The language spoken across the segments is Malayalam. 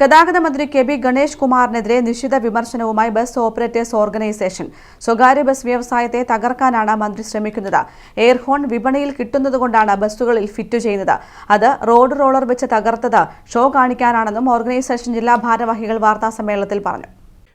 ഗതാഗത മന്ത്രി കെ ബി ഗണേഷ് കുമാറിനെതിരെ നിശ്ചിത വിമർശനവുമായി ബസ് ഓപ്പറേറ്റേഴ്സ് ഓർഗനൈസേഷൻ. സ്വകാര്യ ബസ് വ്യവസായത്തെ തകർക്കാനാണ് മന്ത്രി ശ്രമിക്കുന്നത്. എയർഹോൺ വിപണിയിൽ കിട്ടുന്നതുകൊണ്ടാണ് ബസ്സുകളിൽ ഫിറ്റ് ചെയ്യുന്നത്. അത് റോഡ് റോളർ വെച്ച് തകർത്തത് ഷോ കാണിക്കാനാണെന്നും ഓർഗനൈസേഷൻ ജില്ലാ ഭാരവാഹികൾ വാർത്താസമ്മേളനത്തിൽ പറഞ്ഞു.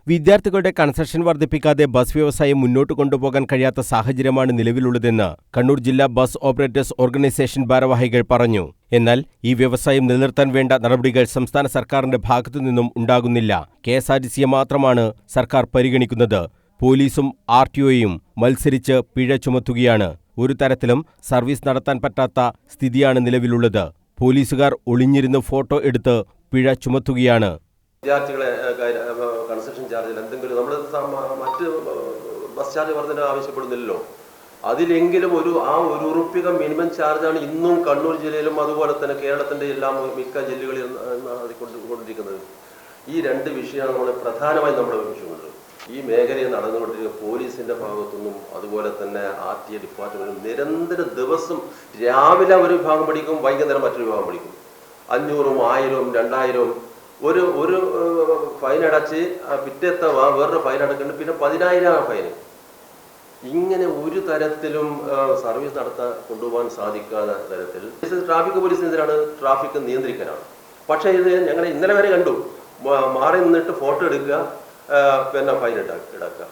വിദ്യാർത്ഥികളുടെ കൺസെഷൻ വർദ്ധിപ്പിക്കാതെ ബസ് വ്യവസായം മുന്നോട്ട് കൊണ്ടുപോകാൻ കഴിയാത്ത സാഹചര്യമാണ് നിലവിലുള്ളതെന്ന് കണ്ണൂർ ജില്ലാ ബസ് ഓപ്പറേറ്റേഴ്സ് ഓർഗനൈസേഷൻ ഭാരവാഹികൾ പറഞ്ഞു. എന്നാൽ ഈ വ്യവസായം നിലനിർത്താൻ വേണ്ട നടപടികൾ സംസ്ഥാന സർക്കാരിന്റെ ഭാഗത്തുനിന്നും ഉണ്ടാകുന്നില്ല. കെ എസ് ആർ ടി സിയെ മാത്രമാണ് സർക്കാർ പരിഗണിക്കുന്നത്. പോലീസും ആർ ടി ഒയും മത്സരിച്ച് പിഴ ചുമത്തുകയാണ്. ഒരു തരത്തിലും സർവീസ് നടത്താൻ പറ്റാത്ത സ്ഥിതിയാണ് നിലവിലുള്ളത്. പോലീസുകാർ ഒളിഞ്ഞിരുന്ന് ഫോട്ടോ എടുത്ത് പിഴ ചുമത്തുകയാണ്. വിദ്യാർത്ഥികളെ ചാർജിൽ എന്തെങ്കിലും നമ്മൾ മറ്റ് ബസ് ചാർജ് വർധന ആവശ്യപ്പെടുന്നില്ലല്ലോ. അതിലെങ്കിലും ഒരു ആ ഒരു ഉറുപ്പിക മിനിമം ചാർജാണ് ഇന്നും കണ്ണൂർ ജില്ലയിലും അതുപോലെ തന്നെ കേരളത്തിന്റെ എല്ലാം മിക്ക ജില്ലകളിൽ കൊണ്ടിരിക്കുന്നത്. ഈ രണ്ട് വിഷയമാണ് നമ്മൾ പ്രധാനമായും നമ്മുടെ വിഷയമുള്ളത് ഈ മേഖലയിൽ നടന്നുകൊണ്ടിരിക്കുന്ന പോലീസിന്റെ ഭാഗത്തുനിന്നും അതുപോലെ തന്നെ ആർ ടി എ ഡിപ്പാർട്ട്മെന്റും നിരന്തര ദിവസം രാവിലെ ഒരു വിഭാഗം പഠിക്കും വൈകുന്നേരം മറ്റൊരു വിഭാഗം പഠിക്കും. അഞ്ഞൂറും ആയിരവും രണ്ടായിരവും ഒരു ഒരു ഫൈൻ അടച്ച് പിറ്റത്തെ വേറൊരു ഫൈൻ അടക്കുന്നുണ്ട് പിന്നെ പതിനായിരം ഫൈന് ഇങ്ങനെ ഒരു തരത്തിലും സർവീസ് നടത്താൻ കൊണ്ടുപോകാൻ സാധിക്കാത്ത തരത്തിൽ. ട്രാഫിക് പോലീസ് എന്തിനാണ്? ട്രാഫിക് നിയന്ത്രിക്കാനാണ് പക്ഷേ ഇത് ഞങ്ങൾ ഇന്നലെ വരെ കണ്ടു. മാറി നിന്നിട്ട് ഫോട്ടോ എടുക്കുക പിന്നെ ഫൈൻ ഇടാക്കുക.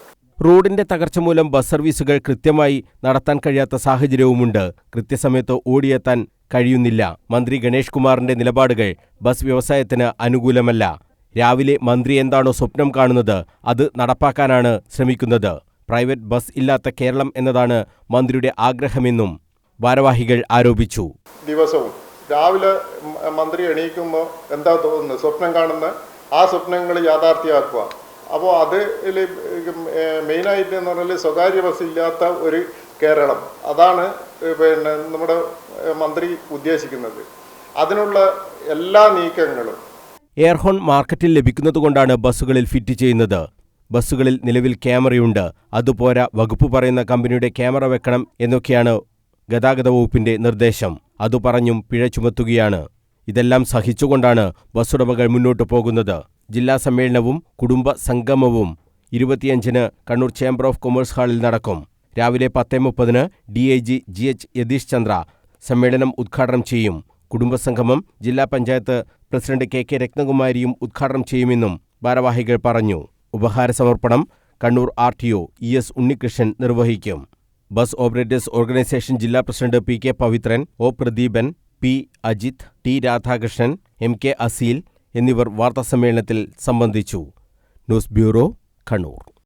റോഡിന്റെ തകർച്ച മൂലം ബസ് സർവീസുകൾ കൃത്യമായി നടത്താൻ കഴിയാത്ത സാഹചര്യവുമുണ്ട്. കൃത്യസമയത്ത് ഓടിയെത്താൻ കഴിയുന്നില്ല. മന്ത്രി ഗണേഷ് കുമാറിന്റെ നിലപാടുകൾ ബസ് വ്യവസായത്തിന് അനുകൂലമല്ല. രാവിലെ മന്ത്രി എന്താണോ സ്വപ്നം കാണുന്നത് അത് നടപ്പാക്കാനാണ് ശ്രമിക്കുന്നത്. പ്രൈവറ്റ് ബസ് ഇല്ലാത്ത കേരളം എന്നതാണ് മന്ത്രിയുടെ ആഗ്രഹമെന്നും ഭാരവാഹികൾ ആരോപിച്ചു. ദിവസവും രാവിലെ മന്ത്രി എണീക്കുമ്പോൾ എന്താ തോന്നുന്നത്? സ്വപ്നം കാണുന്ന ആ സ്വപ്നങ്ങൾ യാഥാർത്ഥ്യമാക്കുക അപ്പോൾ അതിൽ മെയിനായിട്ട് എന്ന് പറഞ്ഞാൽ സ്വകാര്യ ബസ് ഇല്ലാത്ത ഒരു കേരളം. അതാണ് പിന്നെ നമ്മുടെ മന്ത്രി ഉദ്ദേശിക്കുന്നത്. അതിനുള്ള എല്ലാ നീക്കങ്ങളും എയർഹോൺ മാർക്കറ്റിൽ ലഭിക്കുന്നത് കൊണ്ടാണ് ബസ്സുകളിൽ ഫിറ്റ് ചെയ്യുന്നത്. ബസ്സുകളിൽ നിലവിൽ ക്യാമറയുണ്ട്. അതുപോരാ വകുപ്പ് പറയുന്ന കമ്പനിയുടെ ക്യാമറ വെക്കണം എന്നൊക്കെയാണ് ഗതാഗത വകുപ്പിന്റെ നിർദ്ദേശം. അതു പറഞ്ഞും പിഴ ചുമത്തുകയാണ്. ഇതെല്ലാം സഹിച്ചുകൊണ്ടാണ് ബസ്സുടമകൾ മുന്നോട്ടു പോകുന്നത്. ജില്ലാ സമ്മേളനവും കുടുംബ സംഗമവും ഇരുപത്തിയഞ്ചിന് കണ്ണൂർ ചേംബർ ഓഫ് കൊമേഴ്സ് ഹാളിൽ നടക്കും. രാവിലെ പത്തേ മുപ്പതിന് D I G G H Yatish Chandra സമ്മേളനം ഉദ്ഘാടനം ചെയ്യും. കുടുംബസംഗമം ജില്ലാ പഞ്ചായത്ത് പ്രസിഡന്റ് കെ കെ രത്നകുമാരിയും ഉദ്ഘാടനം ചെയ്യുമെന്നും ഭാരവാഹികൾ പറഞ്ഞു. ഉപഹാര സമർപ്പണം Kannur R T O E S Unnikrishnan നിർവഹിക്കും. ബസ് ഓപ്പറേറ്റേഴ്സ് ഓർഗനൈസേഷൻ ജില്ലാ president P K Pavithran O Pradeepan P Ajith T Radhakrishnan M K Aseel എന്നിവർ വാർത്താസമ്മേളനത്തിൽ സംബന്ധിച്ചു. News bureau Kannur.